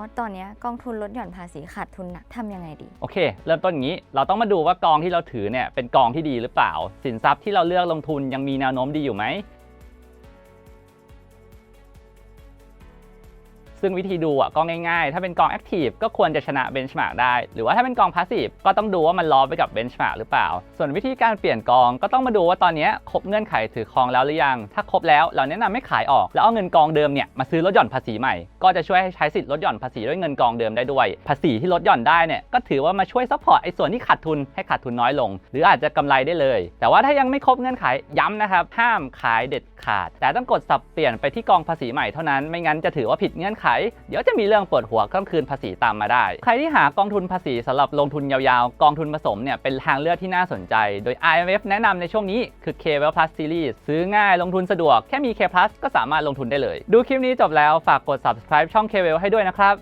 อตตอนนี้กองทุนลดหย่อนภาษีขาดทุนหนักทำยังไงดี โอเค เริ่มต้นอย่างนี้ เราต้องมาดูว่ากองที่เราถือเนี่ยเป็นกองที่ดีหรือเปล่า สินทรัพย์ที่เราเลือกลงทุนยังมีแนวโน้มดีอยู่ไหม ซึ่งวิธีดูอะก็ง่ายๆ ถ้าเป็นกองแอคทีฟก็ควรจะชนะเบนช์มาร์กได้ หรือว่าถ้าเป็นกองพาสซีฟก็ต้องดูว่ามันล้อไปกับเบนช์มาร์กหรือเปล่า ส่วนวิธีการเปลี่ยนกองก็ต้องมาดูว่าตอนนี้ครบเงื่อนไขถือครองแล้วหรือยัง ถ้าครบแล้วเราแนะนำให้ขายออก แล้วเอาเงินกองเดิมเนี่ยมาซื้อลดหย่อนภาษีใหม่ ก็จะช่วยให้ใช้สิทธิ์ลดหย่อนภาษีด้วยเงินกองเดิมได้ด้วย ภาษีที่ลดหย่อนได้เนี่ยก็ถือว่ามาช่วยซัพพอร์ตไอ้ส่วนที่ขาดทุนให้ขาดทุนน้อยลง หรืออาจจะกำไรได้เลย แต่ว่าถ้ายังไม่ครบเงื่อนไขย้ำนะครับห้ามขายเด็ดขาด แต่ต้องกดสับเปลี่ยนไปที่กองภาษีใหม่เท่านั้นไม่งั้นจะถือว่าผิดเงื่อนไขเดี๋ยวจะมีเรื่องปวดหัวต้องคืนภาษีตามมาได้ ใครที่หากองทุนภาษีสำหรับลงทุนยาวๆ กองทุนผสมเนี่ยเป็นทางเลือกที่น่าสนใจ โดย IMF แนะนำในช่วงนี้คือ K Well Plus Series ซื้อง่ายลงทุนสะดวกแค่มี K Plus ก็สามารถลงทุนได้เลย ดูคลิปนี้จบแล้วฝากกด subscribe ช่อง K Well ให้ด้วยนะครับ